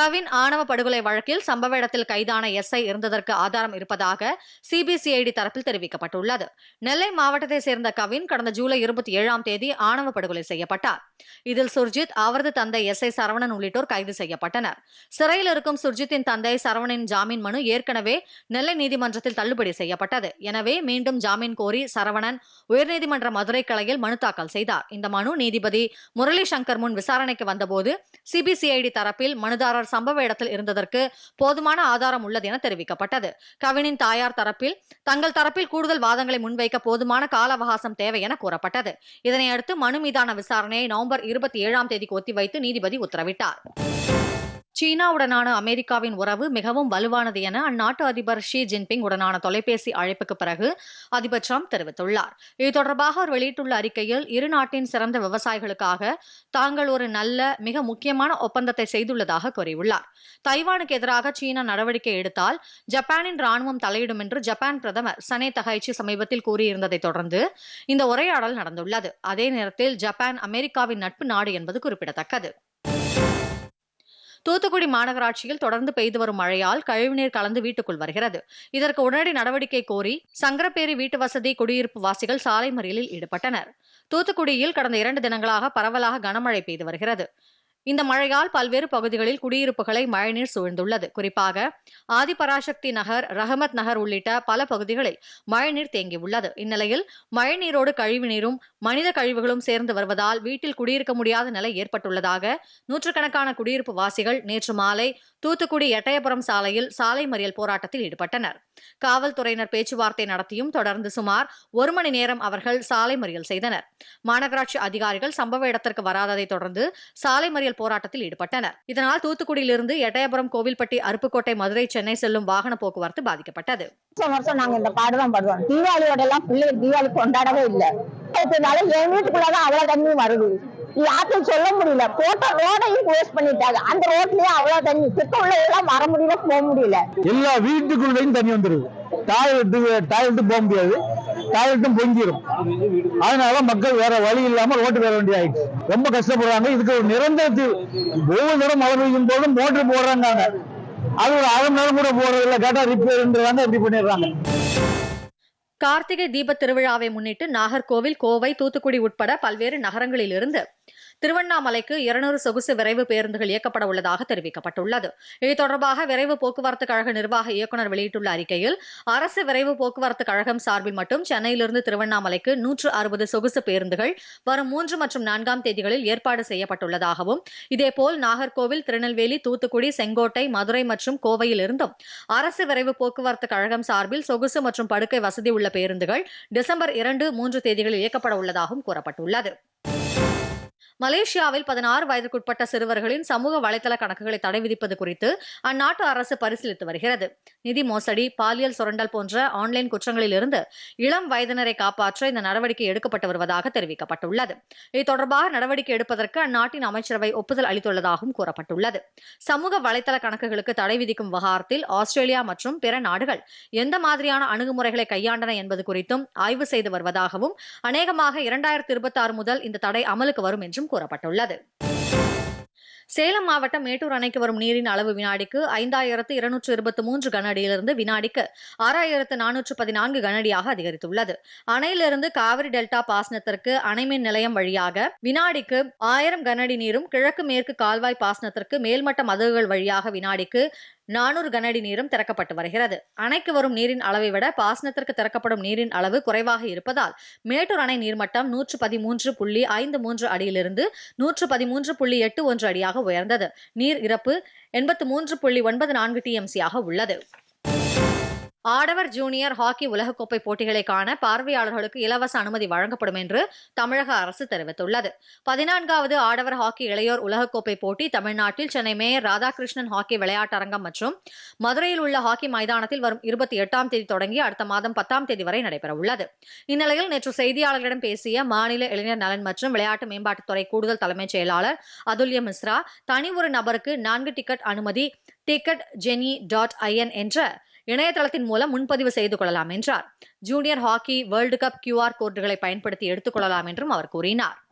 கவின் ஆணவ படுகொலை வழக்கில் சம்பவ இடத்தில் கைதான எஸ்ஐ இருந்ததற்கு ஆதாரம் இருப்பதாக சிபிசிஐடி தரப்பில் தெரிவிக்கப்பட்டுள்ளது. நெல்லை மாவட்டத்தை சேர்ந்த கவின் கடந்த ஜூலை இருபத்தி ஏழாம் தேதி ஆணவ படுகொலை செய்யப்பட்டார். இதில் சுர்ஜித் அவரது தந்தை எஸ்ஐ சரவணன் உள்ளிட்டோர் கைது செய்யப்பட்டனர். சிறையில் இருக்கும் சுர்ஜித்தின் தந்தை சரவணனின் ஜாமீன் மனு ஏற்கனவே நெல்லை நீதிமன்றத்தில் தள்ளுபடி செய்யப்பட்டது. எனவே மீண்டும் ஜாமீன் கோரி சரவணன் உயர்நீதிமன்ற மதுரை கிளையில் மனு தாக்கல் செய்தார். இந்த மனு நீதிபதி முரளி சங்கர் முன் விசாரணைக்கு வந்தபோது சிபிசிஐடி தரப்பில் மனுதாரர் சம்பவ இடத்தில் இருந்ததற்கு போதுமான ஆதாரம் உள்ளது என தெரிவிக்கப்பட்டது. கவினின் தாயார் தரப்பில் தங்கள் தரப்பில் கூடுதல் வாதங்களை முன்வைக்க போதுமான கால அவகாசம் தேவை என கூறப்பட்டது. இதனையடுத்து மனு மீதான விசாரணையை நவம்பர் இருபத்தி ஏழாம் தேதிக்கு ஒத்திவைத்து நீதிபதி உத்தரவிட்டார். சீனாவுடனான அமெரிக்காவின் உறவு மிகவும் வலுவானது என அந்நாட்டு அதிபர் ஷி ஜின்பிங் உடனான தொலைபேசி அழைப்புக்கு பிறகு அதிபர் ட்ரம்ப் தெரிவித்துள்ளார். இது தொடர்பாக அவர் வெளியிட்டுள்ள அறிக்கையில் இரு நாட்டின் சிறந்த விவசாயிகளுக்காக தாங்கள் ஒரு நல்ல மிக முக்கியமான ஒப்பந்தத்தை செய்துள்ளதாக கூறியுள்ளார். தைவானுக்கு எதிராக சீனா நடவடிக்கை எடுத்தால் ஜப்பானின் ராணுவம் தலையிடும் என்று ஜப்பான் பிரதமர் சனே தகைச்சி சமீபத்தில் கூறியிருந்ததை தொடர்ந்து இந்த உரையாடல் நடந்துள்ளது. அதே நேரத்தில் ஜப்பான் அமெரிக்காவின் நட்பு நாடு என்பது குறிப்பிடத்தக்கது. தூத்துக்குடி மாநகராட்சியில் தொடர்ந்து பெய்து வரும் மழையால் கழிவுநீர் கலந்து வீட்டுக்குள் வருகிறது. இதற்கு உடனடி நடவடிக்கை கோரி சங்கரப்பேரி வீட்டு வசதி குடியிருப்பு வாசிகள் சாலை மறியலில் ஈடுபட்டனர். தூத்துக்குடியில் கடந்த இரண்டு தினங்களாக பரவலாக கனமழை பெய்து வருகிறது. இந்த மழையால் பல்வேறு பகுதிகளில் குடியிருப்புகளை மழைநீர் சூழ்ந்துள்ளது. குறிப்பாக ஆதிபராசக்தி நகர் ரஹமத் நகர் உள்ளிட்ட பல பகுதிகளில் மழைநீர் தேங்கியுள்ளது. இந்நிலையில் மழைநீரோடு கழிவுநீரும் மனித கழிவுகளும் சேர்ந்து வருவதால் வீட்டில் குடியிருக்க முடியாத நிலை ஏற்பட்டுள்ளதாக நூற்றுக்கணக்கான குடியிருப்பு வாசிகள் நேற்று மாலை தூத்துக்குடி எட்டயபுரம் சாலையில் சாலை மறியல் போராட்டத்தில் ஈடுபட்டனர். காவல்துறையினர் பேச்சுவார்த்தை நடத்தியும் தொடர்ந்து சுமார் ஒரு மணி நேரம் அவர்கள் சாலை மறியல் செய்தனர். மாநகராட்சி அதிகாரிகள் சம்பவ இடத்திற்கு வராததை தொடர்ந்து சாலை மறியல் போராட்டத்தில் ஈடுபட்டனர். இதனால் தூத்துக்குடியிலிருந்து எட்டயபுரம் கோவில்பட்டி அருப்புக்கோட்டை மதுரை சென்னை செல்லும் வாகன போக்குவரத்து பாதிக்கப்பட்டது. வருஷம் நாங்க இந்த பாடு பாடுவோம் தீபாவளியோட எல்லாம் பிள்ளைகள் தீபாவளி கொண்டாடவே இல்லை. அதனால என் அவ்வளவு தண்ணி வருது. யாருக்கும் சொல்ல முடியல. போட்ட ரோடையும் வேஸ்ட் பண்ணிட்டாங்க. அந்த ரோட்லயே அவ்வளவு தண்ணி. திட்ட உள்ள எல்லாம் வர முடியல போக முடியல. எல்லா வீட்டுக்குள்ளேயும் தண்ணி வந்துருது. டாய்லெட்டு டாய்லெட்டு போக முடியாது. டாய்லெட்டும் பொங்கிரும். அதனால மக்கள் வேற வழி இல்லாம ரோட்டு வர வேண்டிய ஆயிடுச்சு ரொம்ப கஷ்டப்படுறாங்க. இதுக்கு ஒரு நிரந்தர தீர்வு ஒவ்வொரு நேரம் மழை பெய்யும் போதும் மோட்டர் போடுறாங்க அது ஒரு அரை மணி நேரம் கூட போறது இல்ல கேட்டா ரிப்பேர்ன்றாங்க இப்படி பண்ணிடுறாங்க. கார்த்திகை தீபத் திருவிழாவை முன்னிட்டு நாகர்கோவில் கோவை தூத்துக்குடி உட்பட பல்வேறு நகரங்களிலிருந்து திருவண்ணாமலைக்கு இருநூறு சொகுசு விரைவு பேருந்துகள் இயக்கப்பட உள்ளதாக தெரிவிக்கப்பட்டுள்ளது. இது தொடர்பாக விரைவு போக்குவரத்து கழக நிர்வாக இயக்குநர் வெளியிட்டுள்ள அறிக்கையில் அரசு விரைவு போக்குவரத்து கழகம் சார்பில் மட்டும் சென்னையிலிருந்து திருவண்ணாமலைக்கு நூற்று அறுபது சொகுசு பேருந்துகள் வரும் மூன்று மற்றும் நான்காம் தேதிகளில் ஏற்பாடு செய்யப்பட்டுள்ளதாகவும் இதேபோல் நாகர்கோவில் திருநெல்வேலி தூத்துக்குடி செங்கோட்டை மதுரை மற்றும் கோவையில் இருந்தும் அரசு விரைவு போக்குவரத்து கழகம் சார்பில் சொகுசு மற்றும் படுக்கை வசதி உள்ள பேருந்துகள் டிசம்பர் இரண்டு மூன்று தேதிகளில் இயக்கப்பட உள்ளதாகவும் கூறப்பட்டுள்ளது. மலேசியாவில் பதினாறு வயதுக்குட்பட்ட சிறுவர்களின் சமூக வலைதள கணக்குகளை தடை விதிப்பது குறித்து அந்நாட்டு அரசு பரிசீலித்து வருகிறது. நிதி மோசடி பாலியல் சுரண்டல் போன்ற ஆன்லைன் குற்றங்களில் இருந்து இளம் வயதினரை காப்பாற்ற இந்த நடவடிக்கை எடுக்கப்பட்டு வருவதாக தெரிவிக்கப்பட்டுள்ளது. இது தொடர்பாக நடவடிக்கை எடுப்பதற்கு அந்நாட்டின் அமைச்சரவை ஒப்புதல் அளித்துள்ளதாகவும் கூறப்பட்டுள்ளது. சமூக வலைதள கணக்குகளுக்கு தடை விதிக்கும் விவகாரத்தில் ஆஸ்திரேலியா மற்றும் பிற நாடுகள் எந்த மாதிரியான அணுகுமுறைகளை கையாண்டன என்பது குறித்தும் ஆய்வு செய்து வருவதாகவும் அநேகமாக இரண்டாயிரத்தி இருபத்தி ஆறு முதல் இந்த தடை அமலுக்கு வரும் என்றும் கூறப்பட்டுள்ளது. சேலம் மாவட்டம் மேட்டூர் அணைக்கு வரும் நீரின் அளவு வினாடிக்கு ஐந்தாயிரத்து இருநூற்று இருபத்தி மூன்று கனஅடியிலிருந்து வினாடிக்கு ஆறாயிரத்து நானூற்று பதினான்கு கனஅடியாக அதிகரித்துள்ளது. அணையிலிருந்து காவிரி டெல்டா பாசனத்திற்கு அணைமின் நிலையம் வழியாக வினாடிக்கு ஆயிரம் கனஅடி நீரும் கிழக்கு மேற்கு கால்வாய் பாசனத்திற்கு மேல்மட்ட மதகுகள் வழியாக வினாடிக்கு நானூறு கனஅடி நீரும் திறக்கப்பட்டு வருகிறது. அணைக்கு வரும் நீரின் அளவை விட பாசனத்திற்கு திறக்கப்படும் நீரின் அளவு குறைவாக இருப்பதால் மேட்டூர் அணை நீர்மட்டம் நூற்று பதிமூன்று புள்ளி ஐந்து மூன்று அடியிலிருந்து நூற்று பதிமூன்று புள்ளி எட்டு ஒன்று அடியாக உயர்ந்தது. நீர் இறப்பு எண்பத்து மூன்று புள்ளி ஒன்பது நான்கு டிஎம்சியாக உள்ளது. ஆடவர் ஜூனியர் ஹாக்கி உலகக்கோப்பை போட்டிகளை காண பார்வையாளர்களுக்கு இலவச அனுமதி வழங்கப்படும் என்று தமிழக அரசு தெரிவித்துள்ளது. பதினான்காவது ஆடவர் ஹாக்கி இளையோர் உலகக்கோப்பை போட்டி தமிழ்நாட்டில் சென்னை மேயர் ராதாகிருஷ்ணன் ஹாக்கி விளையாட்டரங்கம் மற்றும் மதுரையில் உள்ள ஹாக்கி மைதானத்தில் வரும் இருபத்தி எட்டாம் தேதி தொடங்கி அடுத்த மாதம் பத்தாம் தேதி வரை நடைபெறவுள்ளது. இந்நிலையில் நேற்று செய்தியாளர்களிடம் பேசிய மாநில இளைஞர் நலன் மற்றும் விளையாட்டு மேம்பாட்டுத்துறை கூடுதல் தலைமைச் செயலாளர் அதுல்ய மிஸ்ரா தனி ஒரு நபருக்கு நான்கு டிக்கெட் அனுமதி டிக்கெட் ஜெனி டாட் ஐஎன் என்ற இணையதளத்தின் மூலம் முன்பதிவு செய்து கொள்ளலாம் என்றார். Junior hockey world cup QR கோடுகளை பயன்படுத்தி எடுத்துக் கொள்ளலாம் என்றும் அவர் கூறினார்.